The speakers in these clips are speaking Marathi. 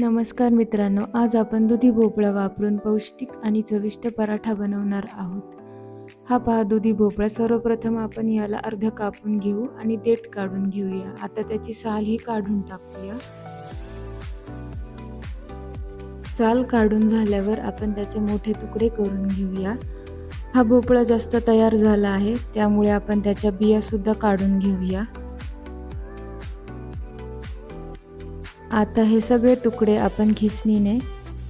नमस्कार मित्रांनो आज आपण दुधी भोपळा वापरून पौष्टिक आणि चविष्ट पराठा बनवणार आहोत. हा पहा दुधी भोपळा. सर्वप्रथम आपण याला अर्ध कापून घेऊ आणि देठ काढून घेऊया. आता त्याची साल ही काढून टाकूया. साल काढून झाल्यावर आपण त्याचे मोठे तुकडे करून घेऊया. हा भोपळा जास्त तयार झाला आहे त्यामुळे आपण त्याच्या बियासुद्धा काढून घेऊया. आता हे सगळे तुकडे आपण खिसणीने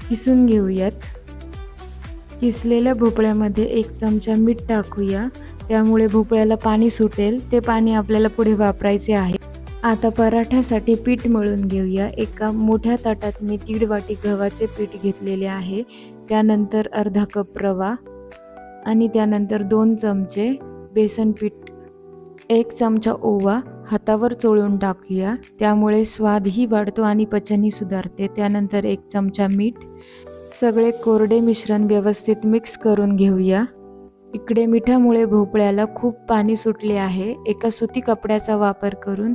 किसून घेऊयात. किसलेल्या भोपळ्यामध्ये एक चमचा मीठ टाकूया. त्यामुळे भोपळ्याला पाणी सुटेल. ते पाणी आपल्याला पुढे वापरायचे आहे. आता पराठ्यासाठी पीठ मळून घेऊया. एका मोठ्या ताटात मी दीड वाटी गव्हाचे पीठ घेतलेले आहे. त्यानंतर अर्धा कप रवा आणि त्यानंतर दोन चमचे बेसन पीठ एक चमचा ओवा हातावर चोळून टाकूया. त्यामुळे स्वादही वाढतो आणि पचनही सुधारते. त्यानंतर एक चमचा मीठ सगळे कोरडे मिश्रण व्यवस्थित मिक्स करून घेऊया. इकडे मिठामुळे भोपळ्याला खूप पाणी सुटले आहे. एका सुती कपड्याचा वापर करून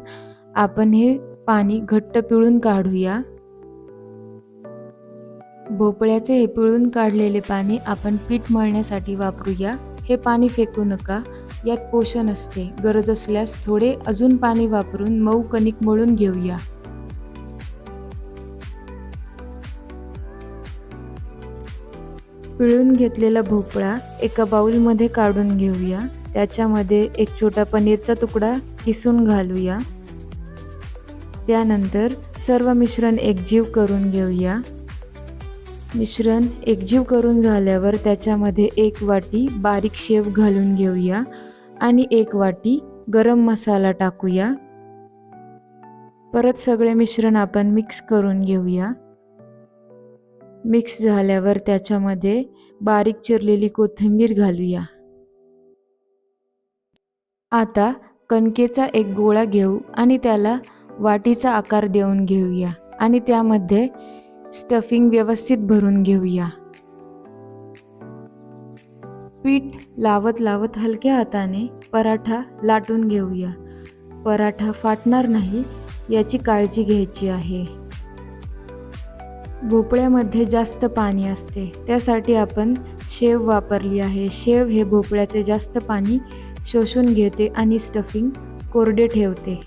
आपण हे पाणी घट्ट पिळून काढूया. भोपळ्याचे हे पिळून काढलेले पाणी आपण पीठ मळण्यासाठी वापरूया. हे पाणी फेकू नका. यात पोषण असते. गरज असल्यास थोडे अजून पाणी वापरून मऊ कणिक मळून घेऊया. पिळून घेतलेला भोपळा एका बाउलमध्ये काढून घेऊया. त्याच्यामध्ये एक छोटा पनीरचा तुकडा किसून घालूया. त्यानंतर सर्व मिश्रण एकजीव करून घेऊया. मिश्रण एकजीव करून झाल्यावर त्याच्यामध्ये एक वाटी बारीक शेव घालून घेऊया. आणि एक वाटी गरम मसाला टाकूया. परत सगळे मिश्रण आपण मिक्स करून घेऊया. मिक्स झाल्यावर त्याच्यामध्ये बारीक चिरलेली कोथिंबीर घालूया. आता कणकेचा एक गोळा घेऊ आणि त्याला वाटीचा आकार देऊन घेऊया आणि त्यामध्ये स्टफिंग व्यवस्थित भरून घेऊया. पीठ लावत लावत हलक्या हाताने पराठा लाटून घेऊया. पराठा फाटणार नाही याची काळजी घ्यायची आहे. भोपळ्यामध्ये जास्त पाणी असते त्यासाठी आपण शेव वापरली आहे. शेव हे भोपळ्याचे जास्त पाणी शोषून घेते आणि स्टफिंग कोरडे ठेवते.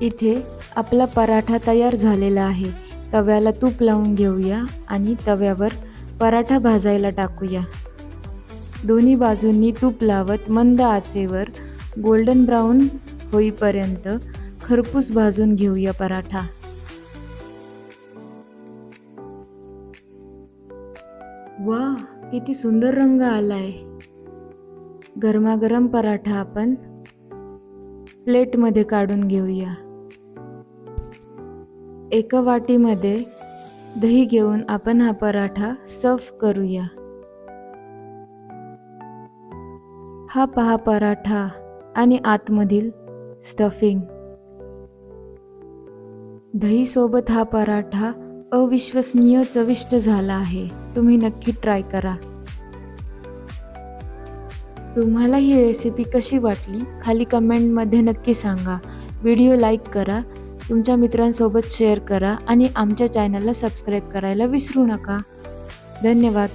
इथे आपला पराठा तयार झालेला आहे. तव्याला तूप लावून घेऊया आणि तव्यावर पराठा भाजायला टाकूया. दोन्ही बाजूंनी तूप लावत मंद आचेवर गोल्डन ब्राऊन होईपर्यंत खरपूस भाजून घेऊया पराठा. वा किती सुंदर रंग आलाय. गरमागरम पराठा आपण प्लेटमध्ये काढून घेऊया. एका वाटीमध्ये दही घेऊन आपण हा पराठा सर्व करूया. हा पहा पराठा आणि आतमधील स्टफिंग दहीसोबत हा पराठा अविश्वसनीय चविष्ट झाला आहे. तुम्ही नक्की ट्राय करा. तुम्हाला ही रेसिपी कशी वाटली? खाली कमेंटमध्ये नक्की सांगा. व्हिडिओ लाईक करा. तुमच्या मित्रांसोबत शेअर करा आणि आमच्या चॅनलला सबस्क्राईब करायला विसरू नका. धन्यवाद.